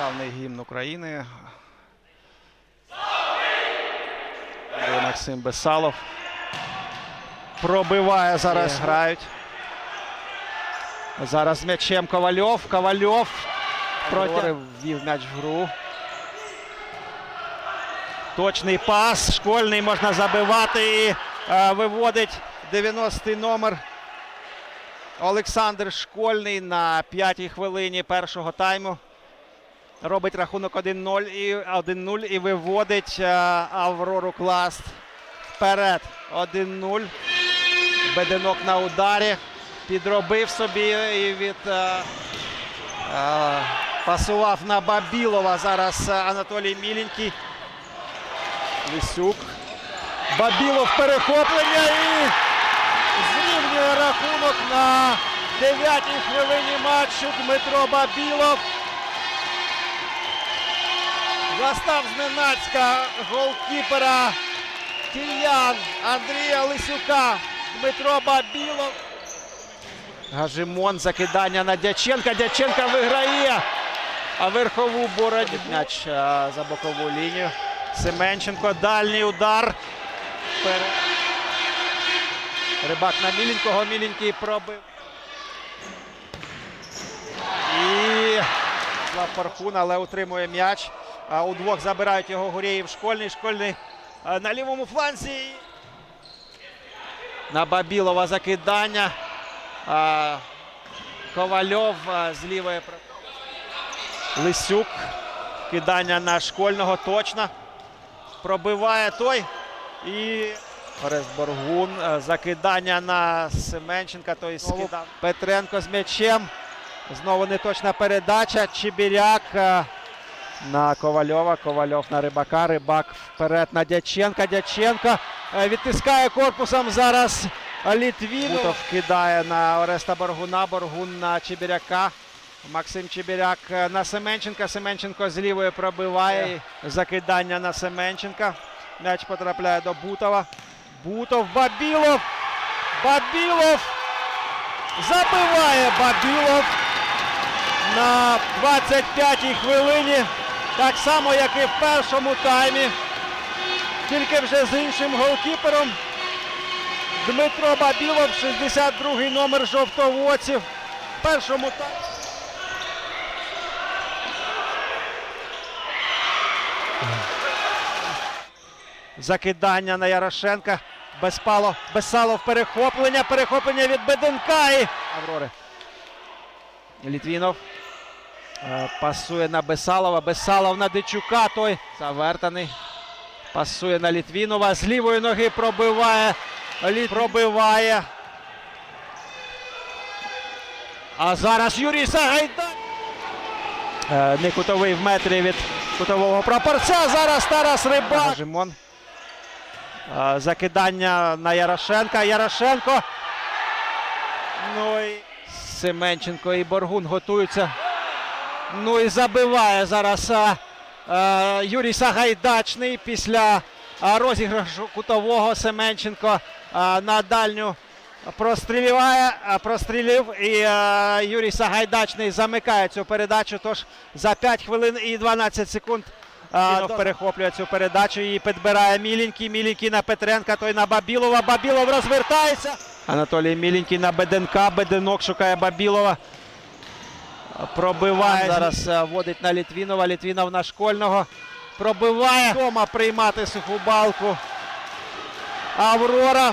державний гімн України. Де Максим Бесалов. Пробиває зараз. Грають. Зараз з м'ячем Ковальов. Ковальов проти ввів м'яч в гру. Точний пас. Школьний можна забивати і е, виводить 90-й номер. Олександр Школьний на п'ятій хвилині першого тайму. Робить рахунок 1-0 і 1-0 і виводить е, Аврору Класт вперед. 1-0. Беденок на ударі. Підробив собі і від е, е, пасував на Бабілова. Зараз Анатолій Міленький. Лисюк. Бабілов перехоплення і зрівнює рахунок на 9-й хвилині матчу Дмитро Бабілов. Застав зненацька голкіпера киян Андрія Лисюка. Дмитро Бабілов. Гажимон закидання на Дяченка. Дяченка виграє. А верхову боротьбу. М'яч за бокову лінію. Семенченко. Дальній удар. Рибак на Міленького. Міленький пробив. І Слав Пархун, але утримує м'яч. А, Удвох забирають його Гурєєв. Школьний. Школьний на лівому фланзі. На Бабілова закидання. Ковальов а, з лівої. Лисюк. Кидання на школьного точно. Пробиває той. І Орест Боргун. е, Закидання на Семенченка. Той скидав. Петренко з м'ячем. Знову неточна передача. Чебіряк е, на Ковальова. Ковальов на Рибака. Рибак вперед на Дяченка. Дяченка е, відтискає корпусом зараз Літвінов. Бутов кидає на Ореста Боргуна. Боргун на Чебіряка. Максим Чебіряк е, на Семенченка. Семенченко з лівої пробиває. Закидання на Семенченка. М'яч потрапляє до Бутова. Бутов. Бабілов. Бабілов. Забиває Бабілов на 25-й хвилині. Так само, як і в першому таймі. Тільки вже з іншим голкіпером. Дмитро Бабілов, 62-й номер жовтовоців. В першому таймі. Закидання на Ярошенка. Безпало, Безсалов перехоплення. Перехоплення від Беденка і Аврори. Літвінов. Е, Пасує на Бесалова. Бесалов на Дичука. Той завертаний. Пасує на Літвінова. З лівої ноги пробиває. Літ... Пробиває. А зараз Юрій Сагайда. Е, Не кутовий в метрі від кутового прапорця. Зараз Тарас Рибак. Жимон. Е, Закидання на Ярошенка. Ярошенко. Ну і Семенченко і Боргун готуються. Ну і забиває зараз е, е, Юрій Сагайдачний після розіграшу кутового Семенченко е, на дальню прострілюває, е, прострілив і е, Юрій Сагайдачний замикає цю передачу. Тож за 5 хвилин і 12 секунд е, перехоплює цю передачу і підбирає Міленький. Міленький на Петренка, той на Бабілова. Бабілов розвертається. Анатолій Міленький на Беденка. Беденок шукає Бабілова. Пробиває. Зараз водить вводить на Літвінова. Літвінов на школьного. Пробиває. Тома приймати суху балку. Аврора